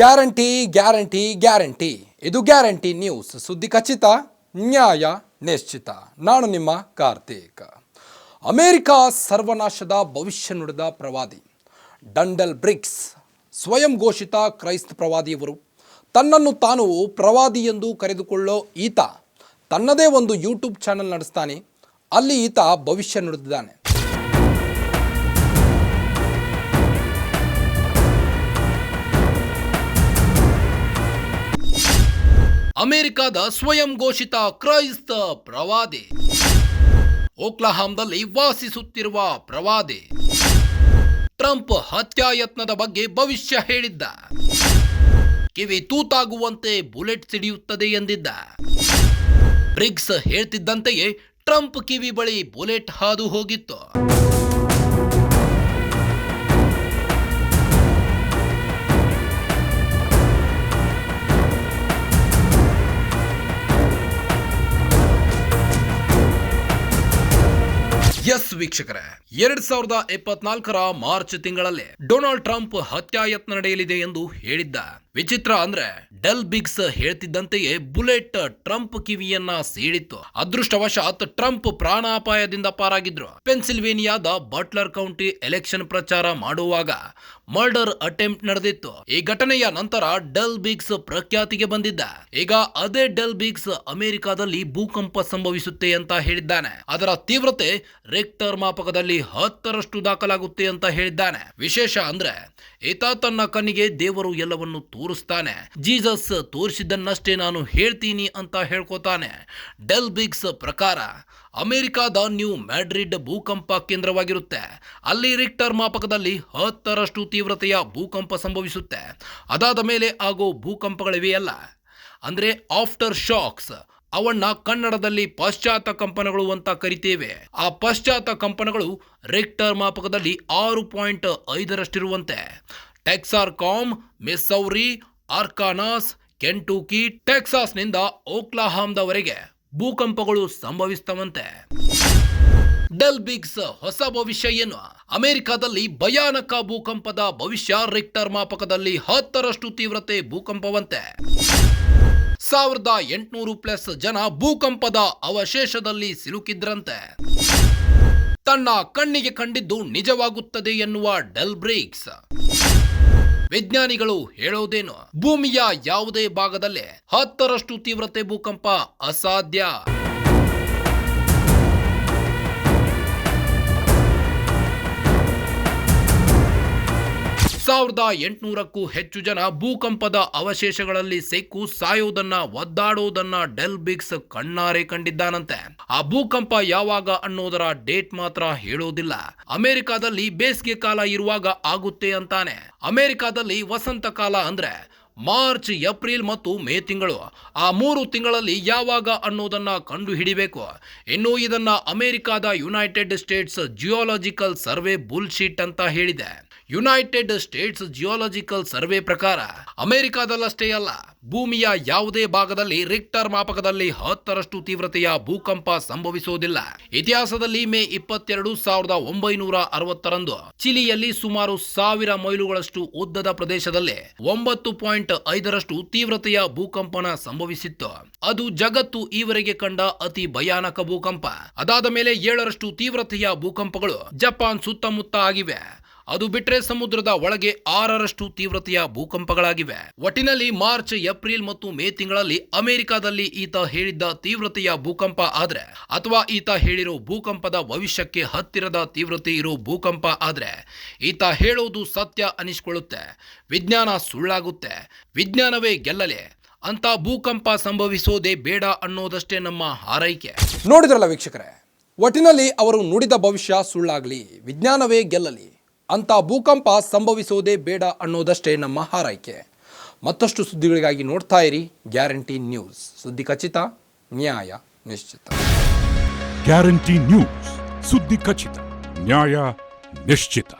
Guarantee guarantee guarantee. ಇದು guarantee news. ಸುದ್ದಿ ಖಚಿತ, ನ್ಯಾಯ ನಿಶ್ಚಿತ. ನಾನು ನಿಮ್ಮ ಕಾರ್ತಿಕ್. ಅಮೆರಿಕ ಸರ್ವನಾಶದ ಭವಿಷ್ಯ ನುಡಿದ ಪ್ರವಾದಿ. ಡಂಡಲ್ ಬ್ರಿಕ್ಸ್, ಸ್ವಯಂ ಘೋಷಿತ ಕ್ರೈಸ್ತ ಪ್ರವಾದಿಯವರು. ತನ್ನನ್ನು ತಾನು ಪ್ರವಾದಿ ಎಂದು ಕರೆದುಕೊಳ್ಳೋ ಈತ ತನ್ನದೇ ಒಂದು ಯೂಟ್ಯೂಬ್ ಚಾನೆಲ್ ನಡೆಸ್ತಾನೆ. ಅಲ್ಲಿ ಈತ ಭವಿಷ್ಯ ನುಡಿದಿದ್ದಾನೆ. ಅಮೆರಿಕದ ಸ್ವಯಂ ಘೋಷಿತ ಕ್ರೈಸ್ತ ಪ್ರವಾದಿ. ಓಕ್ಲಹಾಮ್ದಲ್ಲಿ ವಾಸಿಸುತ್ತಿರುವ ಪ್ರವಾದಿ. ಟ್ರಂಪ್ ಹತ್ಯಾಯತ್ನದ ಬಗ್ಗೆ ಭವಿಷ್ಯ ಹೇಳಿದ್ದ. ಕಿವಿ ತೂತಾಗುವಂತೆ ಬುಲೆಟ್ ಸಿಡಿಯುತ್ತದೆ ಎಂದಿದ್ದ. ಬ್ರಿಗ್ಸ್ ಹೇಳ್ತಿದ್ದಂತೆಯೇ ಟ್ರಂಪ್ ಕಿವಿ ಬಳಿ ಬುಲೆಟ್ ಹಾದು ಹೋಗಿತ್ತು. ವೀಕ್ಷಕರೇ ಎರಡ್ ಸಾವಿರದ ಇಪ್ಪತ್ನಾಲ್ಕರ ಮಾರ್ಚ್ ತಿಂಗಳಲ್ಲಿ ಡೊನಾಲ್ಡ್ ಟ್ರಂಪ್ ಹತ್ಯಾಯತ್ನ ನಡೆಯಲಿದೆ ಎಂದು ಹೇಳಿದ್ದ. ವಿಚಿತ್ರ ಅಂದ್ರೆ ಡೆಲ್ ಬಿಗ್ಸ್ ಹೇಳ್ತಿದ್ದಂತೆಯೇ ಬುಲೆಟ್ ಟ್ರಂಪ್ ಕಿವಿಯನ್ನ ಸೀಳಿತ್ತು. ಅದೃಷ್ಟವಶಾತ್ ಟ್ರಂಪ್ ಪ್ರಾಣಾಪಾಯದಿಂದ ಪಾರಾಗಿದ್ರು. ಪೆನ್ಸಿಲ್ವೇನಿಯಾದ ಬಟ್ಲರ್ ಕೌಂಟಿ ಎಲೆಕ್ಷನ್ ಪ್ರಚಾರ ಮಾಡುವಾಗ ಮರ್ಡರ್ ಅಟೆಂಪ್ಟ್ ನಡೆದಿತ್ತು. ಈ ಘಟನೆಯ ನಂತರ ಡೆಲ್ ಬಿಗ್ಸ್ ಪ್ರಖ್ಯಾತಿಗೆ ಬಂದಿದ್ದ. ಈಗ ಅದೇ ಡೆಲ್ ಬಿಗ್ಸ್ ಅಮೆರಿಕಾದಲ್ಲಿ ಭೂಕಂಪ ಸಂಭವಿಸುತ್ತೆ ಅಂತ ಹೇಳಿದ್ದಾನೆ. ಅದರ ತೀವ್ರತೆ ರೆಕ್ಟರ್ ಮಾಪಕದಲ್ಲಿ ಹತ್ತರಷ್ಟು ದಾಖಲಾಗುತ್ತೆ ಅಂತ ಹೇಳಿದ್ದಾನೆ. ವಿಶೇಷ ಅಂದ್ರೆ ಈತ ತನ್ನ ಕಣ್ಣಿಗೆ ದೇವರು ಎಲ್ಲವನ್ನು ತೋರಿಸ್ತಾನೆ ಜೀಸಸ್ ತೋರಿಸಿದ್ದನ್ನಷ್ಟೇ ನಾನು ಹೇಳ್ತೀನಿ ಅಂತ ಹೇಳ್ಕೊತಾನೆ. ಡೆಲ್ ಬಿಗ್ಸ್ ಪ್ರಕಾರ ಅಮೆರಿಕಾದ ನ್ಯೂ ಮ್ಯಾಡ್ರಿಡ್ ಭೂಕಂಪ ಕೇಂದ್ರವಾಗಿರುತ್ತೆ. ಅಲ್ಲಿ ರಿಕ್ಟರ್ ಮಾಪಕದಲ್ಲಿ ಹತ್ತರಷ್ಟು ತೀವ್ರತೆಯ ಭೂಕಂಪ ಸಂಭವಿಸುತ್ತೆ. ಅದಾದ ಮೇಲೆ ಆಗೋ ಭೂಕಂಪಗಳಿವೆಯಲ್ಲ ಅಂದ್ರೆ ಆಫ್ಟರ್ ಶಾಕ್ಸ್, ಅವನ್ನ ಕನ್ನಡದಲ್ಲಿ ಪಾಶ್ಚಾತ್ಯ ಕಂಪನಗಳು ಅಂತ ಕರಿತೇವೆ. ಆ ಪಾಶ್ಚಾತ್ಯ ಕಂಪನಗಳು ರಿಕ್ಟರ್ ಮಾಪಕದಲ್ಲಿ ಆರು ಪಾಯಿಂಟ್ ಐದರಷ್ಟಿರುವಂತೆ. ಟೆಕ್ಸಾರ್ ಕಾಮ್ ಮಿಸ್ಸೌರಿ ಆರ್ಕಾನಾಸ್ ಕೆಂಟೂಕಿ ಟೆಕ್ಸಾಸ್ನಿಂದ ಓಕ್ಲಾಹಾಮ್ದವರೆಗೆ ಭೂಕಂಪಗಳು ಸಂಭವಿಸ್ತವಂತೆ ಡೆಲ್ ಬಿಗ್ಸ್ ಹೊಸ ಭವಿಷ್ಯ ಏನು ಅಮೆರಿಕದಲ್ಲಿ ಭಯಾನಕ ಭೂಕಂಪದ ಭವಿಷ್ಯ ರಿಕ್ಟರ್ ಮಾಪಕದಲ್ಲಿ ಹತ್ತರಷ್ಟು ತೀವ್ರತೆ ಭೂಕಂಪವಂತೆ. ಸಾವಿರದ ಎಂಟುನೂರು ಪ್ಲಸ್ ಜನ ಭೂಕಂಪದ ಅವಶೇಷದಲ್ಲಿ ಸಿಲುಕಿದ್ರಂತೆ. ತನ್ನ ಕಣ್ಣಿಗೆ ಕಂಡಿದ್ದು ನಿಜವಾಗುತ್ತದೆ ಎನ್ನುವ ಡೆಲ್ ಬ್ರೇಕ್ಸ್ ವಿಜ್ಞಾನಿಗಳು ಹೇಳೋದೇನು? ಭೂಮಿಯ ಯಾವುದೇ ಭಾಗದಲ್ಲಿ ಹತ್ತರಷ್ಟು ತೀವ್ರತೆ ಭೂಕಂಪ ಅಸಾಧ್ಯ. ಸಾವಿರದ ಎಂಟುನೂರಕ್ಕೂ ಹೆಚ್ಚು ಜನ ಭೂಕಂಪದ ಅವಶೇಷಗಳಲ್ಲಿ ಸಿಕ್ಕು ಸಾಯೋದನ್ನ, ಒದ್ದಾಡೋದನ್ನ ಡೆಲ್ ಬಿಗ್ಸ್ ಕಣ್ಣಾರೆ ಕಂಡಿದ್ದಾನಂತೆ. ಆ ಭೂಕಂಪ ಯಾವಾಗ ಅನ್ನೋದರ ಡೇಟ್ ಮಾತ್ರ ಹೇಳೋದಿಲ್ಲ. ಅಮೆರಿಕಾದಲ್ಲಿ ಬೇಸಿಗೆ ಕಾಲ ಇರುವಾಗ ಆಗುತ್ತೆ ಅಂತಾನೆ. ಅಮೆರಿಕಾದಲ್ಲಿ ವಸಂತ ಕಾಲ ಅಂದ್ರೆ ಮಾರ್ಚ್, ಏಪ್ರಿಲ್ ಮತ್ತು ಮೇ ತಿಂಗಳು. ಆ ಮೂರು ತಿಂಗಳಲ್ಲಿ ಯಾವಾಗ ಅನ್ನೋದನ್ನ ಕಂಡು ಹಿಡಿಬೇಕು ಇನ್ನು ಇದನ್ನ ಅಮೆರಿಕಾದ United States Geological Survey bullshit ಅಂತ ಹೇಳಿದೆ. ಯುನೈಟೆಡ್ ಸ್ಟೇಟ್ಸ್ ಜಿಯೋಲಾಜಿಕಲ್ ಸರ್ವೆ ಪ್ರಕಾರ ಅಮೆರಿಕಾದಲ್ಲಷ್ಟೇ ಅಲ್ಲ, ಭೂಮಿಯ ಯಾವುದೇ ಭಾಗದಲ್ಲಿ ರಿಕ್ಟರ್ ಮಾಪಕದಲ್ಲಿ ಹತ್ತರಷ್ಟು ತೀವ್ರತೆಯ ಭೂಕಂಪ ಸಂಭವಿಸುವುದಿಲ್ಲ. ಇತಿಹಾಸದಲ್ಲಿ ಮೇ ಇಪ್ಪತ್ತೆರಡು ಸಾವಿರದ ಒಂಬೈನೂರ ಅರವತ್ತರಂದು ಚಿಲಿಯಲ್ಲಿ ಸುಮಾರು ಸಾವಿರ ಮೈಲುಗಳಷ್ಟು ಉದ್ದದ ಪ್ರದೇಶದಲ್ಲಿ ಒಂಬತ್ತು ಪಾಯಿಂಟ್ ಐದರಷ್ಟು ತೀವ್ರತೆಯ ಭೂಕಂಪನ ಸಂಭವಿಸಿತ್ತು. ಅದು ಜಗತ್ತು ಈವರೆಗೆ ಕಂಡ ಅತಿ ಭಯಾನಕ ಭೂಕಂಪ. ಅದಾದ ಮೇಲೆ ಏಳರಷ್ಟು ತೀವ್ರತೆಯ ಭೂಕಂಪಗಳು ಜಪಾನ್ ಸುತ್ತಮುತ್ತ ಆಗಿವೆ. ಅದು ಬಿಟ್ರೆ ಸಮುದ್ರದ ಒಳಗೆ ಆರರಷ್ಟು ತೀವ್ರತೆಯ ಭೂಕಂಪಗಳಾಗಿವೆ. ಒಟ್ಟಿನಲ್ಲಿ ಮಾರ್ಚ್, ಏಪ್ರಿಲ್ ಮತ್ತು ಮೇ ತಿಂಗಳಲ್ಲಿ ಅಮೆರಿಕಾದಲ್ಲಿ ಈತ ಹೇಳಿದ್ದ ತೀವ್ರತೆಯ ಭೂಕಂಪ ಆದ್ರೆ, ಅಥವಾ ಈತ ಹೇಳಿರೋ ಭೂಕಂಪದ ಭವಿಷ್ಯಕ್ಕೆ ಹತ್ತಿರದ ತೀವ್ರತೆ ಇರೋ ಭೂಕಂಪ ಆದ್ರೆ, ಈತ ಹೇಳೋದು ಸತ್ಯ ಅನಿಸ್ಕೊಳ್ಳುತ್ತೆ. ವಿಜ್ಞಾನ ಸುಳ್ಳಾಗುತ್ತೆ. ವಿಜ್ಞಾನವೇ ಗೆಲ್ಲಲೆ. ಅಂತ ಭೂಕಂಪ ಸಂಭವಿಸೋದೇ ಬೇಡ ಅನ್ನೋದಷ್ಟೇ ನಮ್ಮ ಹಾರೈಕೆ. ನೋಡಿದ್ರಲ್ಲ ವೀಕ್ಷಕರೇ, ಒಟ್ಟಿನಲ್ಲಿ ಅವರು ನುಡಿದ ಭವಿಷ್ಯ ಸುಳ್ಳಾಗಲಿ, ವಿಜ್ಞಾನವೇ ಗೆಲ್ಲಲಿ. ಅಂತ ಭೂಕಂಪ ಸಂಭವಿಸೋದೇ ಬೇಡ ಅನ್ನೋದಷ್ಟೇ ನಮ್ಮ ಹಾರೈಕೆ. ಮತ್ತಷ್ಟು ಸುದ್ದಿಗಳಿಗಾಗಿ ನೋಡ್ತಾ ಇರಿ ಗ್ಯಾರಂಟಿ ನ್ಯೂಸ್. ಸುದ್ದಿ ಖಚಿತ, ನ್ಯಾಯ ನಿಶ್ಚಿತ. Guarantee news. ಸುದ್ದಿ ಖಚಿತ, ನ್ಯಾಯ ನಿಶ್ಚಿತ.